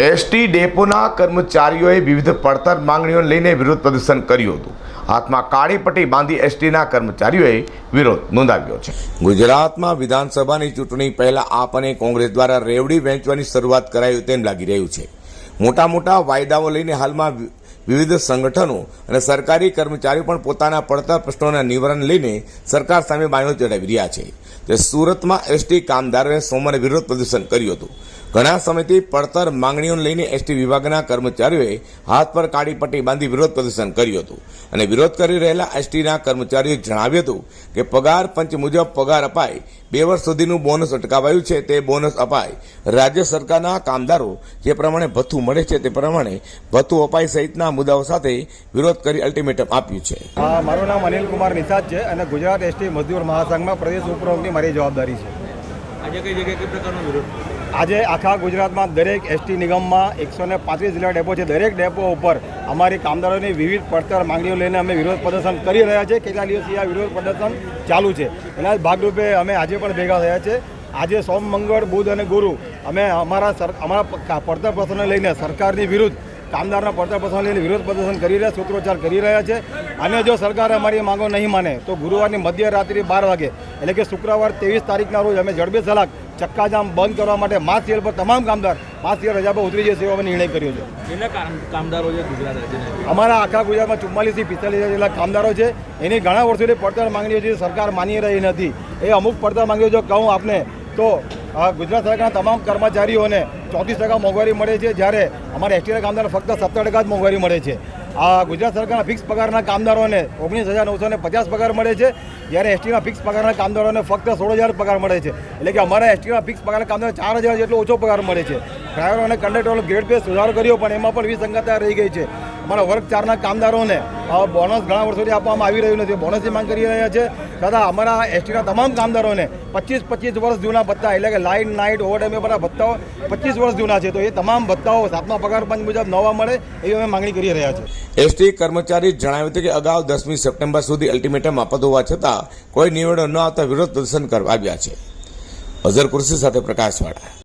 ST ડેપોના કર્મચારીઓએ વિવિધ પડતર માંગણીઓને લઈને વિરોધ પ્રદર્શન કર્યું હતું. હાથમાં કાળી પટ્ટી બાંધી એસટીના કર્મચારીઓએ વિરોધ નોંધાવ્યો છે. ગુજરાતમાં વિધાનસભાની ચૂંટણી પહેલા આપ અને કોંગ્રેસ દ્વારા રેવડી વહેંચવાની શરૂઆત કરાયું તેમ લાગી રહ્યું છે. મોટા મોટા વાયદાઓ લઈને હાલમાં વિવિધ સંગઠનો અને સરકારી કર્મચારીઓ પણ પોતાના પડતર પ્રશ્નોના નિવારણ લઈને સરકાર સામે બાયો ચડાવી રહ્યા છે. તે સુરતમાં એસટી કામદારોએ સોમવારે વિરોધ પ્રદર્શન કર્યું હતું. ઘણા સમયથી પડતર માંગણીઓને લઈને એસટી વિભાગના કર્મચારીઓએ હાથ પર કાળી પટ્ટી બાંધી વિરોધ પ્રદર્શન કર્યું હતું. અને વિરોધ કરી રહેલા એસટીના કર્મચારીઓએ જણાવ્યું હતું કે પગાર પંચ મુજબ પગાર અપાય બે વર્ષ સુધીનું બોનસ અટકાવાયું છે તે બોનસ અપાય. રાજ્ય સરકારના કામદારો જે પ્રમાણે ભથ્થું મળે છે તે પ્રમાણે ભથ્થું અપાય સહિતના મુદ્દાઓ સાથે વિરોધ કરી અલ્ટિમેટમ આપ્યું છે. મારું નામ અનિલ કુમાર નિષાદ છે અને ગુજરાત એસટી મજદૂર મહાસંઘમાં પ્રદેશ ઉપપ્રમુખની મારી જવાબદારી છે. આજે કઈ જગ્યાએ કઈ પ્રકારનો વિરોધ? આજે આખા ગુજરાતમાં દરેક એસટી નિગમમાં એકસો ને પાંત્રીસ જિલ્લા ડેપો છે. દરેક ડેપો ઉપર અમારી કામદારોની વિવિધ પડતર માંગણીઓ લઈને અમે વિરોધ પ્રદર્શન કરી રહ્યા છીએ. કેટલા દિવસથી આ વિરોધ પ્રદર્શન ચાલુ છે. એના ભાગરૂપે અમે આજે પણ ભેગા થયા છે. આજે સોમ, મંગળ, બુધ અને ગુરુ અમે અમારા સર, અમારા પડતર પ્રશ્નોને લઈને સરકારની વિરુદ્ધ કામદારના પડતર પ્રશ્નો લઈને વિરોધ પ્રદર્શન કરી રહ્યા, સૂત્રોચ્ચાર કરી રહ્યા છે. અને જો સરકાર અમારી માંગો નહીં માને, તો ગુરુવારની મધ્યરાત્રિ બાર વાગે, એટલે કે શુક્રવાર ત્રેવીસ તારીખના રોજ અમે જડબે સલાક ચક્કાજામ બંધ કરવા માટે માસ પર તમામ કામદાર માસ રજા પર ઉતરી જશે એવો અમે નિર્ણય કર્યો છે. કેટલા કામદારો છે ગુજરાત રાજ્યના? અમારા આખા ગુજરાતમાં ચુમ્માલીસથી પિસ્તાલીસ જેટલા કામદારો છે. એની ઘણા વર્ષોથી પડતર માંગણીઓ છે સરકાર માની રહી નથી. એ અમુક પડતર માંગણીઓ જો કહું આપને તો ગુજરાત સરકારના તમામ કર્મચારીઓને ચોત્રીસ ટકા મોંઘવારી મળે છે જ્યારે અમારા એસટીના કામદારોને ફક્ત સત્તર ટકા જ મોંઘવારી મળે છે. આ ગુજરાત સરકારના ફિક્સ પગારના કામદારોને ઓગણીસ હજાર નવસો ને પચાસ પગાર મળે છે, જ્યારે એસટીના ફિક્સ પગારના કામદારોને ફક્ત સોળ હજાર પગાર મળે છે. એટલે કે અમારા એસટીના ફિક્સ પગારના કામદારો ચાર હજાર જેટલો ઓછો પગાર મળે છે. ડ્રાઈવરો અને કંડક્ટરો ગ્રેડ પે સુધારો કર્યો, પણ એમાં પણ વિસંગતતા રહી ગઈ છે. અમારા વર્ગ ચારના કામદારોને બોનસ ઘણા વર્ષોથી આપવામાં આવી રહ્યું નથી. બોનસની માંગ કરી રહ્યા છે. તથા અમારા એસટીના તમામ કામદારોને પચીસ પચીસ વર્ષ જૂના ભત્તા, એટલે કે લાઇટ નાઇટ ઓવરટાઈમ એ બધા ભત્તાઓ પચીસ વર્ષ જૂના છે. તો એ તમામ ભત્તાઓ સાતમા પગાર પંચ મુજબ નવા મળે એવી અમે માંગણી કરી રહ્યા છે એસટી કર્મચારી જણાવ્યું હતું કે અગાઉ દસમી સપ્ટેમ્બર સુધી અલ્ટિમેટમ આપત હોવા છતાં કોઈ નિવેડો ન આવતા વિરોધ પ્રદર્શન કરવા આવ્યા છે. અઝર કુર્સી સાથે પ્રકાશવાળા.